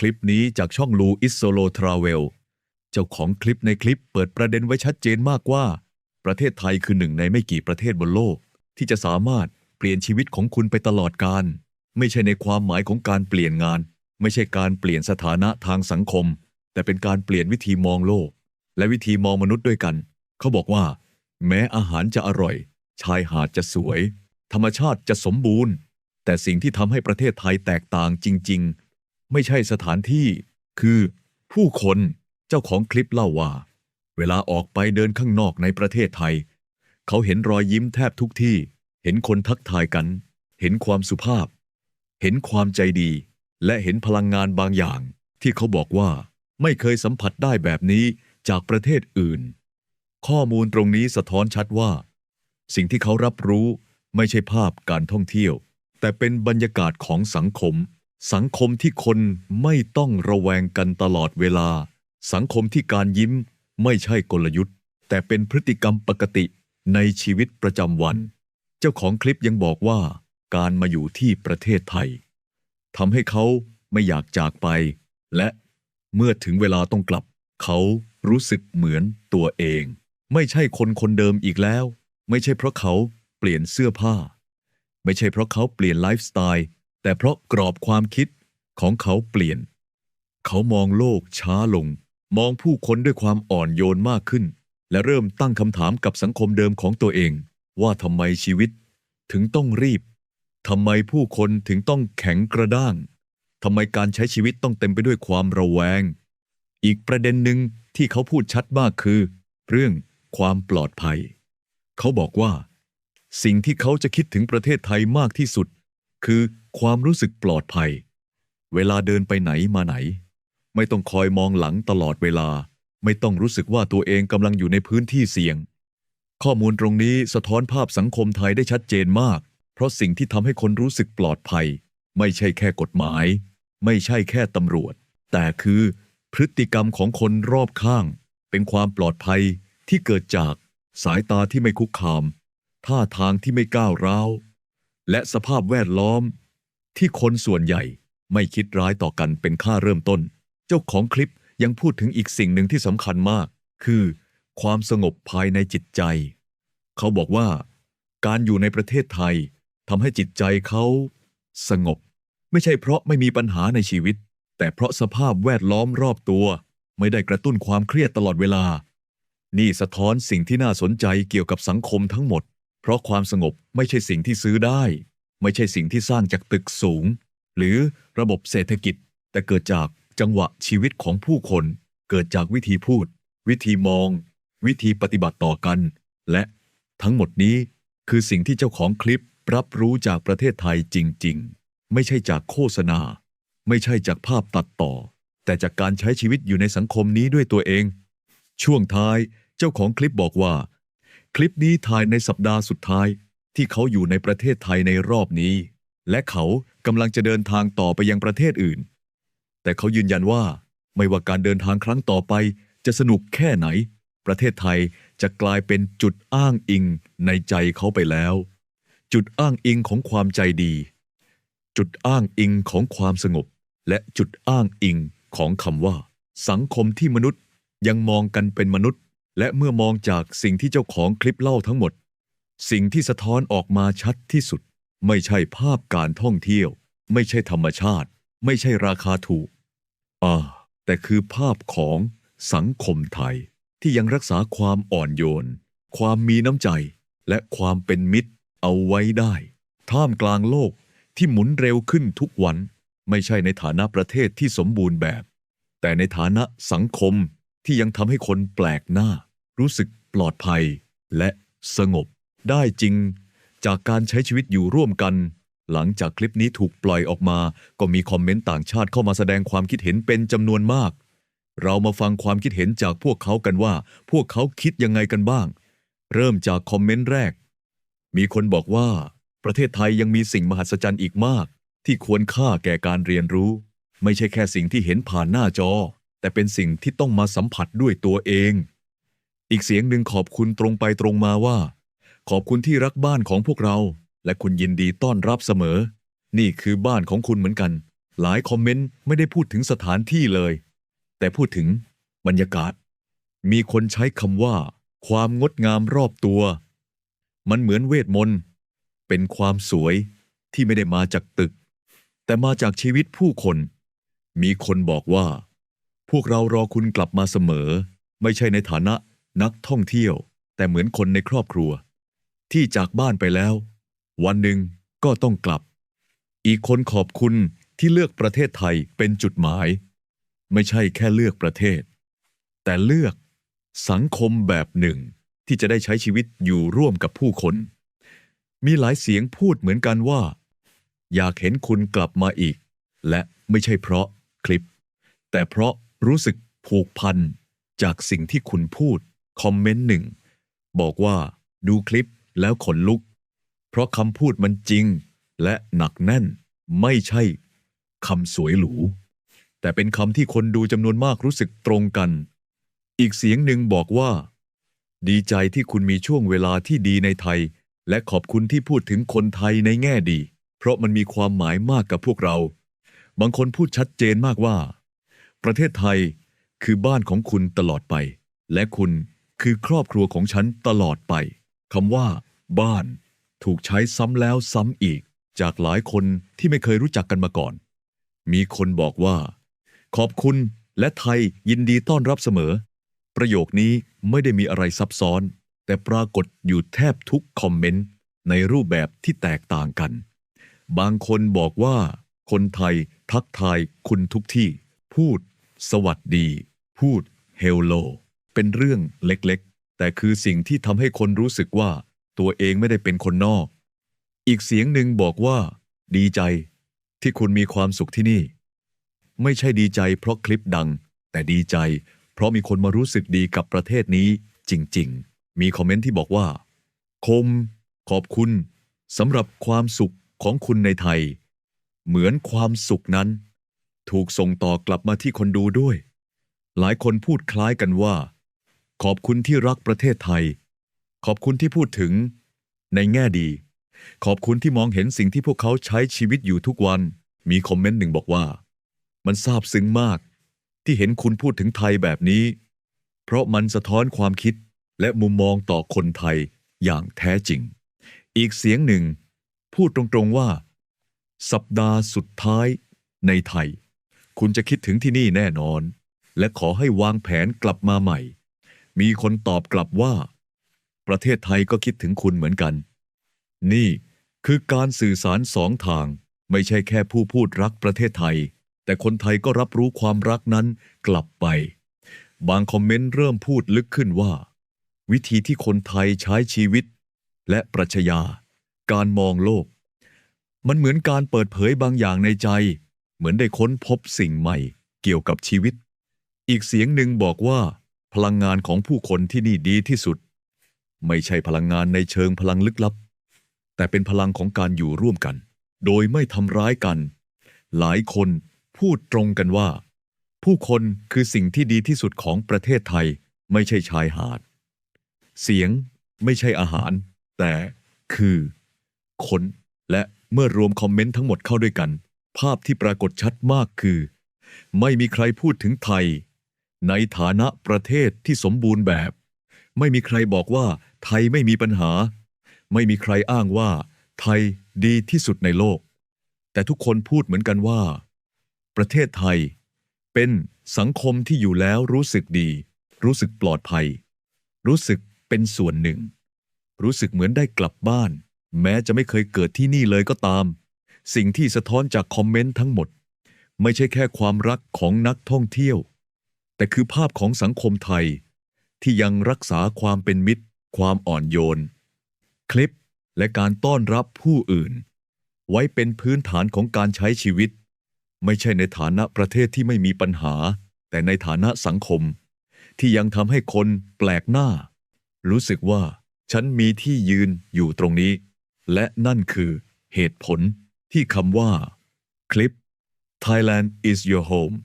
คลิปนี้จากช่องลูอิสโซโลทราเวล เจ้าของคลิปในคลิปเปิดประเด็นไว้ชัดเจนมากว่า ประเทศไทยคือหนึ่งในไม่กี่ประเทศบนโลก ที่จะสามารถเปลี่ยนชีวิตของคุณไปตลอดกาลไม่ใช่ในความหมายของการเปลี่ยนงาน ไม่ใช่การเปลี่ยนสถานะทางสังคม แต่เป็นการเปลี่ยนวิธีมองโลก และวิธีมองมนุษย์ด้วยกัน เขาบอกว่า แม้อาหารจะอร่อย ชายหาดจะสวย ธรรมชาติจะสมบูรณ์ แต่สิ่งที่ทำให้ประเทศไทยแตกต่างจริง ๆ ไม่ใช่สถานที่ คือ ผู้คนเจ้าของคลิปเล่าว่า เวลาออกไปเดินข้างนอกในประเทศไทย เขาเห็นรอยยิ้มแทบทุกที่ เห็นคนทักทายกัน เห็นความสุภาพ เห็นความใจดี และเห็นพลังงานบางอย่าง ที่เขาบอกว่า ไม่เคยสัมผัสได้แบบนี้จากประเทศอื่น ข้อมูลตรงนี้สะท้อนชัดว่า สิ่งที่เขารับรู้ไม่ใช่ภาพการท่องเที่ยว แต่เป็นบรรยากาศของสังคม สังคมที่คนไม่ต้องระแวงกันตลอดเวลา สังคมที่การยิ้มไม่ใช่กลยุทธ์ แต่เป็นพฤติกรรมปกติในชีวิตประจำวัน เจ้าของคลิปยังบอกว่า การมาอยู่ที่ประเทศไทยทำให้เขาไม่อยากจากไป และเมื่อถึงเวลาต้องกลับ เขารู้สึกเหมือนตัวเอง ไม่ใช่คนคนเดิมอีกแล้ว ไม่ใช่เพราะเขาเปลี่ยนเสื้อผ้า ไม่ใช่เพราะเขาเปลี่ยนไลฟ์สไตล์ แต่เพราะกรอบความคิดของเขาเปลี่ยน เขามองโลกช้าลง มองผู้คนด้วยความอ่อนโยนมากขึ้น และเริ่มตั้งคำถามกับสังคมเดิมของตัวเอง ว่าทำไมชีวิตถึงต้องรีบทำไมผู้คนถึงต้องแข็งกระด้างทำไมการใช้ชีวิตต้องเต็มไปด้วยความระแวง อีกประเด็นหนึ่งที่เขาพูดชัดมากคือ เรื่องความปลอดภัย เขาบอกว่า สิ่งที่เขาจะคิดถึงประเทศไทยมากที่สุด คือ ความรู้สึกปลอดภัย เวลาเดินไปไหนมาไหน ไม่ต้องคอยมองหลังตลอดเวลา ไม่ต้องรู้สึกว่าตัวเองกำลังอยู่ในพื้นที่เสี่ยง ข้อมูลตรงนี้สะท้อนภาพสังคมไทยได้ชัดเจนมาก เพราะสิ่งที่ทำให้คนรู้สึกปลอดภัย ไม่ใช่แค่กฎหมาย ไม่ใช่แค่ตำรวจ แต่คือพฤติกรรมของคนรอบข้าง เป็นความปลอดภัยที่เกิดจากสายตาที่ไม่คุกคาม ท่าทางที่ไม่ก้าวร้าว และสภาพแวดล้อม ที่คนส่วนใหญ่ไม่คิดร้ายต่อกันเป็นค่าเริ่มต้น เจ้าของคลิปยังพูดถึงอีกสิ่งหนึ่งที่สำคัญมาก คือ ความสงบภายในจิตใจ เขาบอกว่า การอยู่ในประเทศไทยทำให้จิตใจเขาสงบ ไม่ใช่เพราะไม่มีปัญหาในชีวิต แต่เพราะสภาพแวดล้อมรอบตัว ไม่ได้กระตุ้นความเครียดตลอดเวลา นี่สะท้อนสิ่งที่น่าสนใจเกี่ยวกับสังคมทั้งหมด เพราะความสงบไม่ใช่สิ่งที่ซื้อได้ ไม่ใช่สิ่งที่สร้างจากตึกสูง หรือระบบเศรษฐกิจ แต่เกิดจากจังหวะชีวิตของผู้คน เกิดจากวิธีพูด วิธีมอง วิธีปฏิบัติต่อกัน และทั้งหมดนี้คือสิ่งที่เจ้าของคลิปรับรู้จากประเทศไทยจริง ๆ ไม่ใช่จากโฆษณา ไม่ใช่จากภาพตัดต่อ แต่จากการใช้ชีวิตอยู่ในสังคมนี้ด้วยตัวเอง ช่วงท้ายเจ้าของคลิปบอกว่า คลิปนี้ถ่ายในสัปดาห์สุดท้าย ที่เขาอยู่ในประเทศไทยในรอบนี้ และเขากำลังจะเดินทางต่อไปยังประเทศอื่น แต่เขายืนยันว่าไม่ว่าการเดินทางครั้งต่อไปจะสนุกแค่ไหน ประเทศไทยจะกลายเป็นจุดอ้างอิงในใจเขาไปแล้ว จุดอ้างอิงของความใจดี จุดอ้างอิงของความสงบ และจุดอ้างอิงของคำว่า สังคมที่มนุษย์ยังมองกันเป็นมนุษย์ และเมื่อมองจากสิ่งที่เจ้าของคลิปเล่าทั้งหมด สิ่งที่สะท้อนออกมาชัดที่สุด ไม่ใช่ภาพการท่องเที่ยว ไม่ใช่ธรรมชาติ ไม่ใช่ราคาถูกอ่าแต่คือภาพของสังคมไทยที่ยังรักษาความอ่อนโยน ความมีน้ำใจ และความเป็นมิตรเอาไว้ได้ ท่ามกลางโลกที่หมุนเร็วขึ้นทุกวัน ไม่ใช่ในฐานะประเทศที่สมบูรณ์แบบ แต่ในฐานะสังคมที่ยังทำให้คนแปลกหน้า รู้สึกปลอดภัยและสงบ ได้จริง จากการใช้ชีวิตอยู่ร่วมกัน หลังจากคลิปนี้ถูกปล่อยออกมา ก็มีคอมเมนต์ต่างชาติเข้ามาแสดงความคิดเห็นเป็นจำนวนมาก เรามาฟังความคิดเห็นจากพวกเขากันว่า พวกเขาคิดยังไงกันบ้าง เริ่มจากคอมเมนต์แรก มีคนบอกว่า ประเทศไทยยังมีสิ่งมหัศจรรย์อีกมาก ที่ควรค่าแก่การเรียนรู้ ไม่ใช่แค่สิ่งที่เห็นผ่านหน้าจอ แต่เป็นสิ่งที่ต้องมาสัมผัสด้วยตัวเอง อีกเสียงหนึ่งขอบคุณตรงไปตรงมาว่า ขอบคุณที่รักบ้านของพวกเรา และคุณยินดีต้อนรับเสมอ นี่คือบ้านของคุณเหมือนกัน หลายคอมเมนต์ไม่ได้พูดถึงสถานที่เลย แต่พูดถึงบรรยากาศ มีคนใช้คำว่า ความงดงามรอบตัว มันเหมือนเวทมนต์ เป็นความสวยที่ไม่ได้มาจากตึก แต่มาจากชีวิตผู้คน มีคนบอกว่า พวกเรารอคุณกลับมาเสมอ ไม่ใช่ในฐานะนักท่องเที่ยว แต่เหมือนคนในครอบครัว ที่จากบ้านไปแล้ว วันหนึ่งก็ต้องกลับ อีกคนขอบคุณที่เลือกประเทศไทยเป็นจุดหมาย ไม่ใช่แค่เลือกประเทศ แต่เลือกสังคมแบบหนึ่งที่จะได้ใช้ชีวิตอยู่ร่วมกับผู้คน มีหลายเสียงพูดเหมือนกันว่า อยากเห็นคุณกลับมาอีก และไม่ใช่เพราะคลิป แต่เพราะรู้สึกผูกพันจากสิ่งที่คุณพูด คอมเมนต์หนึ่ง บอกว่าดูคลิป แล้วขนลุก เพราะคำพูดมันจริง และหนักแน่น ไม่ใช่คำสวยหรู แต่เป็นคำที่คนดูจำนวนมากรู้สึกตรงกัน อีกเสียงหนึ่งบอกว่า ดีใจที่คุณมีช่วงเวลาที่ดีในไทย และขอบคุณที่พูดถึงคนไทยในแง่ดี เพราะมันมีความหมายมากกับพวกเรา บางคนพูดชัดเจนมากว่า ประเทศไทยคือบ้านของคุณตลอดไป และคุณคือครอบครัวของฉันตลอดไป คำว่า บ้าน ถูกใช้ซ้ำแล้วซ้ำอีก จากหลายคนที่ไม่เคยรู้จักกันมาก่อน มีคนบอกว่า ขอบคุณและไทยยินดีต้อนรับเสมอ ประโยคนี้ไม่ได้มีอะไรซับซ้อน แต่ปรากฏอยู่แทบทุกคอมเมนต์ในรูปแบบที่แตกต่างกัน บางคนบอกว่า คนไทยทักทายคุณทุกที่ พูด สวัสดี พูดเฮลโล เป็นเรื่องเล็ก แต่คือสิ่งที่ทำให้คนรู้สึกว่าตัวเองไม่ได้เป็นคนนอก อีกเสียงหนึ่งบอกว่า ดีใจ ที่คุณมีความสุขที่นี่ ไม่ใช่ดีใจเพราะคลิปดัง แต่ดีใจ เพราะมีคนมารู้สึกดีกับประเทศนี้จริง ๆ มีคอมเมนต์ที่บอกว่า คม ขอบคุณสำหรับความสุขของคุณในไทย เหมือนความสุขนั้น ถูกส่งต่อกลับมาที่คนดูด้วย หลายคนพูดคล้ายกันว่า ขอบคุณที่รักประเทศไทย ขอบคุณที่พูดถึง ในแง่ดี ขอบคุณที่มองเห็นสิ่งที่พวกเขาใช้ชีวิตอยู่ทุกวัน มีคอมเมนต์หนึ่งบอกว่า มันซาบซึ้งมาก ที่เห็นคุณพูดถึงไทยแบบนี้ เพราะมันสะท้อนความคิดและมุมมองต่อคนไทยอย่างแท้จริง อีกเสียงหนึ่ง พูดตรงๆว่า สัปดาห์สุดท้ายในไทย คุณจะคิดถึงที่นี่แน่นอน และขอให้วางแผนกลับมาใหม่ มีคนตอบกลับว่า ประเทศไทยก็คิดถึงคุณเหมือนกัน นี่คือการสื่อสารสองทาง ไม่ใช่แค่ผู้พูดรักประเทศไทย แต่คนไทยก็รับรู้ความรักนั้นกลับไป บางคอมเมนต์เริ่มพูดลึกขึ้นว่า วิธีที่คนไทยใช้ชีวิต และปรัชญาการมองโลก มันเหมือนการเปิดเผยบางอย่างในใจ เหมือนได้ค้นพบสิ่งใหม่เกี่ยวกับชีวิต อีกเสียงหนึ่งบอกว่า พลังงานของผู้คนที่นี่ดีที่สุด ไม่ใช่พลังงานในเชิงพลังลึกลับ แต่เป็นพลังของการอยู่ร่วมกัน โดยไม่ทำร้ายกัน หลายคนพูดตรงกันว่า ผู้คนคือสิ่งที่ดีที่สุดของประเทศไทย ไม่ใช่ชายหาด เสียงไม่ใช่อาหาร แต่คือ คนและเมื่อรวมคอมเมนต์ทั้งหมดเข้าด้วยกัน ภาพที่ปรากฏชัดมากคือ ไม่มีใครพูดถึงไทย ในฐานะประเทศที่สมบูรณ์แบบ ไม่มีใครบอกว่าไทยไม่มีปัญหา ไม่มีใครอ้างว่า ไทยดีที่สุดในโลก แต่ทุกคนพูดเหมือนกันว่า ประเทศไทย เป็นสังคมที่อยู่แล้วรู้สึกดี รู้สึกปลอดภัย รู้สึกเป็นส่วนหนึ่ง รู้สึกเหมือนได้กลับบ้าน แม้จะไม่เคยเกิดที่นี่เลยก็ตาม สิ่งที่สะท้อนจากคอมเมนต์ทั้งหมด ไม่ใช่แค่ความรักของนักท่องเที่ยว แต่คือภาพของสังคมไทย ที่ยังรักษาความเป็นมิตร ความอ่อนโยน คลิปและการต้อนรับผู้อื่น ไว้เป็นพื้นฐานของการใช้ชีวิต ไม่ใช่ในฐานะประเทศที่ไม่มีปัญหา แต่ในฐานะสังคม ที่ยังทำให้คนแปลกหน้า รู้สึกว่าฉันมีที่ยืนอยู่ตรงนี้ และนั่นคือเหตุผลที่คำว่า คลิป Thailand is your home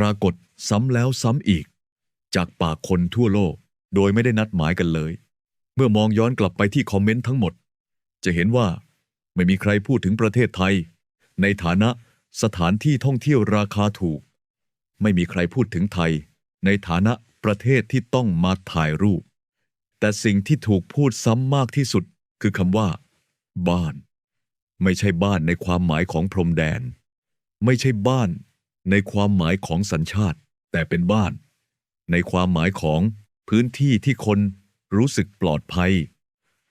ปรากฏซ้ำแล้วซ้ำอีก จากปากคนทั่วโลก โดยไม่ได้นัดหมายกันเลย เมื่อมองย้อนกลับไปที่คอมเมนต์ทั้งหมด จะเห็นว่าไม่มีใครพูดถึงประเทศไทย ในฐานะสถานที่ท่องเที่ยวราคาถูก ไม่มีใครพูดถึงไทย ในฐานะประเทศที่ต้องมาถ่ายรูป แต่สิ่งที่ถูกพูดซ้ำมากที่สุด คือคำว่า บ้าน ไม่ใช่บ้านในความหมายของพรมแดน ไม่ใช่บ้าน ในความหมายของสัญชาติ แต่เป็นบ้าน ในความหมายของพื้นที่ที่คนรู้สึกปลอดภัย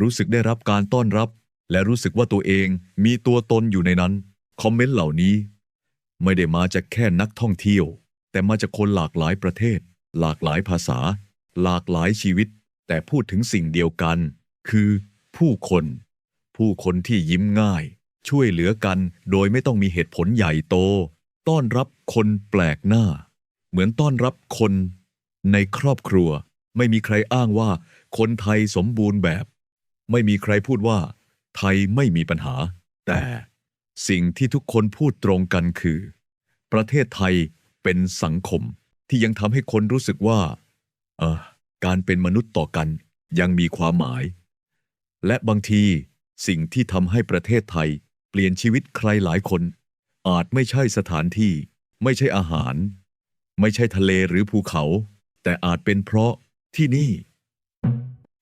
รู้สึกได้รับการต้อนรับ และรู้สึกว่าตัวเองมีตัวตนอยู่ในนั้น คอมเมนต์เหล่านี้ ไม่ได้มาจากแค่นักท่องเที่ยว แต่มาจากคนหลากหลายประเทศ หลากหลายภาษา หลากหลายชีวิต แต่พูดถึงสิ่งเดียวกัน คือผู้คน ผู้คนที่ยิ้มง่าย ช่วยเหลือกันโดยไม่ต้องมีเหตุผลใหญ่โต ต้อนรับคนแปลกหน้า เหมือนต้อนรับคนในครอบครัว ไม่มีใครอ้างว่า คนไทยสมบูรณ์แบบ ไม่มีใครพูดว่า ไทยไม่มีปัญหา แต่สิ่งที่ทุกคนพูดตรงกันคือ ประเทศไทยเป็นสังคมที่ยังทำให้คนรู้สึกว่าเออการเป็นมนุษย์ต่อกันยังมีความหมาย และบางทีสิ่งที่ทำให้ประเทศไทยเปลี่ยนชีวิตใครหลายคน อาจไม่ใช่สถานที่ ไม่ใช่อาหาร ไม่ใช่ทะเลหรือภูเขา แต่อาจเป็นเพราะที่นี่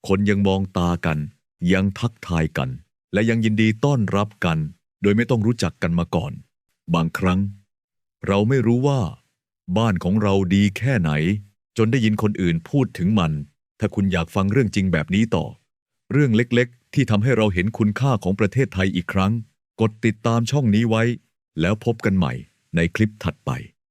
คนยังมองตากัน ยังทักทายกัน และยังยินดีต้อนรับกัน โดยไม่ต้องรู้จักกันมาก่อน บางครั้ง เราไม่รู้ว่า บ้านของเราดีแค่ไหน จนได้ยินคนอื่นพูดถึงมัน ถ้าคุณอยากฟังเรื่องจริงแบบนี้ต่อ เรื่องเล็กๆ ที่ทำให้เราเห็นคุณค่าของประเทศไทยอีกครั้ง กดติดตามช่องนี้ไว้ แล้วพบกันใหม่ในคลิปถัดไป